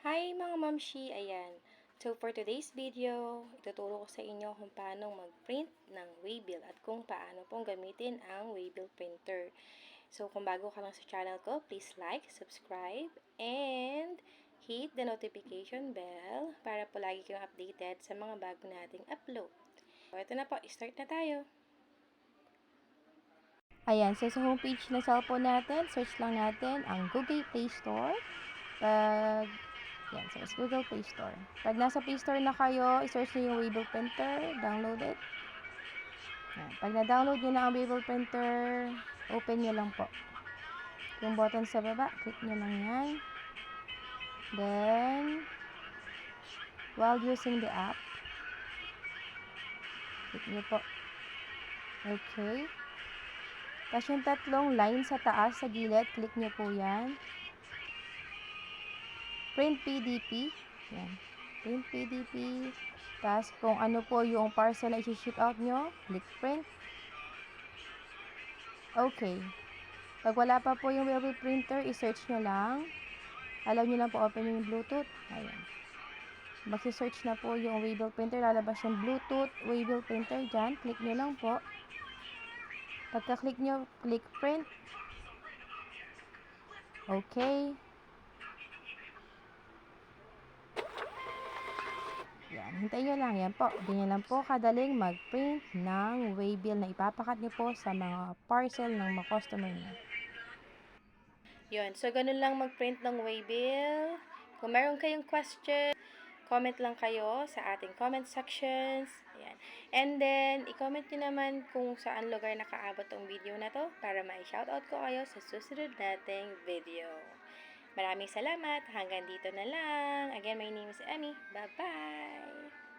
Hi mga mamshi! Ayan. So for today's video, ituturo ko sa inyo kung paano mag-print ng waybill at kung paano pong gamitin ang waybill printer. So kung bago ka lang sa channel ko, please like, subscribe, and hit the notification bell para po lagi kayong updated sa mga bago nating upload. So ito na po, start na tayo. Ayan, so sa homepage ng cellphone natin, search lang natin ang Google Play Store. Pag, yan, so it's Google Play Store. Pag nasa Play Store na kayo, i-search nyo yung Waybill Printer, download it. Yan. Pag na-download nyo na ang Waybill Printer, open nyo lang po. Yung button sa baba, click nyo lang yan. Then, while using the app, click nyo po. Okay. Tapos yung tatlong line sa taas, sa gilid, click nyo po yan. Print PDP. Yan. Print PDP. Tapos kung ano po yung parcel na isi-ship out nyo, click print. Okay. Pag wala pa po yung waybill printer, i-search nyo lang. Alam nyo lang po, open yung Bluetooth. Ayan. Mag-search na po yung waybill printer. Lalabas yung Bluetooth waybill printer dyan. Click nyo lang po. Pagka-click nyo, click print. Okay. Yan, hintayin nyo lang. Yan po. Ganyan lang po kadaling mag-print ng waybill na ipapakat nyo po sa mga parcel ng mga customer nyo. Yun, so ganun lang mag-print ng waybill. Kung meron kayong question, comment lang kayo sa ating comment sections. Ayan. And then, i-comment nyo naman kung saan lugar nakaabot tong video na to para ma-shoutout ko kayo sa susunod nating video. Maraming salamat. Hanggang dito na lang. Again, my name is Emmy. Bye-bye!